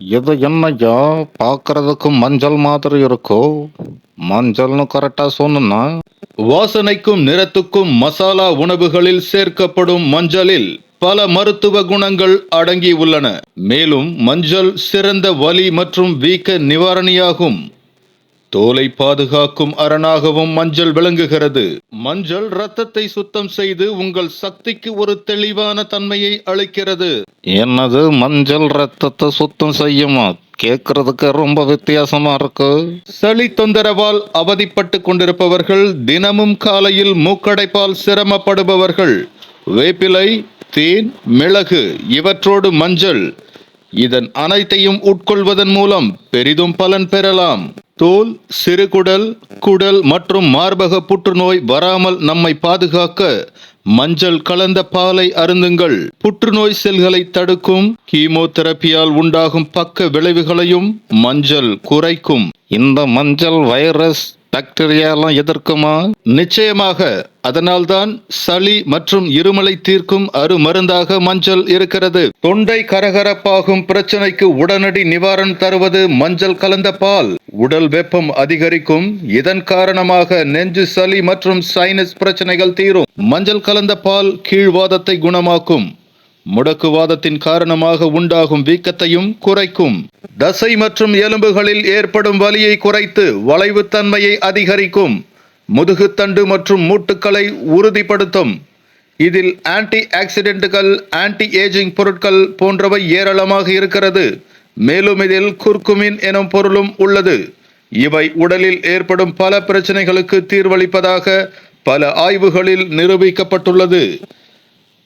இது என்னய்யா பார்க்கறதுக்கு மஞ்சள் மாதிரி இருக்கோ? மஞ்சள்னு கரெக்டா சொன்னா வாசனைக்கும் நிறத்துக்கும் மசாலா உணவுகளில் சேர்க்கப்படும் மஞ்சளில் பல மருத்துவ குணங்கள் அடங்கி உள்ளன. மேலும் மஞ்சள் சிறந்த வலி மற்றும் வீக்க நிவாரணியாகும். தோலை பாதுகாக்கும் அரணாகவும் மஞ்சள் விளங்குகிறது. மஞ்சள் இரத்தத்தை சுத்தம் செய்து உங்கள் சக்திக்கு ஒரு தெளிவான தன்மையை அளிக்கிறது. என்னது மஞ்சள் ரத்தத்தை சுத்தம் செய்யுமா? கேட்கறதுக்கு ரொம்ப வித்தியாசமா இருக்கு. சளி தொந்தரவால் அவதிப்பட்டு கொண்டிருப்பவர்கள் தினமும் காலையில் மூக்கடைப்பால் சிரமப்படுபவர்கள். வேப்பிலை தேன் மிளகு இவற்றோடு மஞ்சள். இதன் அனைத்தையும் உட்கொள்வதன் மூலம் பெரிதும் பலன் பெறலாம். தோல் சிறுகுடல் குடல் மற்றும் மார்பக புற்றுநோய் வராமல் நம்மை பாதுகாக்க மஞ்சள் கலந்த பாலை அருந்துங்கள். புற்றுநோய் செல்களை தடுக்கும் கீமோதெரப்பியால் உண்டாகும் பக்க விளைவுகளையும் மஞ்சள் குறைக்கும். இந்த மஞ்சள் வைரஸ் பாக்டீரியாலாம் எதிர்க்குமா? நிச்சயமாக. அதனால்தான் சளி மற்றும் இருமலை தீர்க்கும் அருமருந்தாக மஞ்சள் இருக்கிறது. தொண்டை கரகரப்பாகும் பிரச்சனைக்கு உடனடி நிவாரணம் தருவது மஞ்சள் கலந்த பால். உடல் வெப்பம் அதிகரிக்கும். இதன் காரணமாக நெஞ்சு சளி மற்றும் சைனஸ் பிரச்சனைகள் தீரும். மஞ்சள் கலந்த பால் கீழ்வாதத்தை குணமாக்கும். முடக்குவாதத்தின் காரணமாக உண்டாகும் வீக்கத்தையும் குறைக்கும். தசை மற்றும் எலும்புகளில் ஏற்படும் வலியை குறைத்து வளைவுத்தன்மையை அதிகரிக்கும். முதுகுத்தண்டு மற்றும் மூட்டுக்களை உறுதிப்படுத்தும். இதில் ஆன்டி ஆக்சிடென்ட்டுகள் ஆன்டி ஏஜிங் பொருட்கள் போன்றவை ஏராளமாக இருக்கிறது. மேலும் இதில் குர்குமின் எனும் பொருளும் உள்ளது. இவை உடலில் ஏற்படும் பல பிரச்சனைகளுக்கு தீர்வளிப்பதாக பல ஆய்வுகளில் நிரூபிக்கப்பட்டுள்ளது.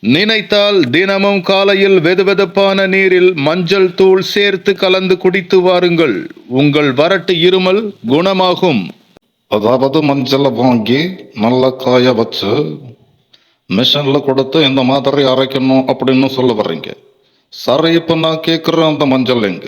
நினைத்தால் தினமும் காலையில் வெதுவெதுப்பான நீரில் மஞ்சள் தூள் சேர்த்து கலந்து குடித்து வாருங்கள். உங்கள் வரட்டு இருமல் குணமாகும். அதாவது மஞ்சளை வாங்கி நல்லா காய வச்சு மிஷினில் கொடுத்து இந்த மாதிரி அரைக்கணும் அப்படின்னு சொல்ல வர்றீங்க. சரி இப்ப நான் கேட்குறேன் அந்த மஞ்சள் எங்க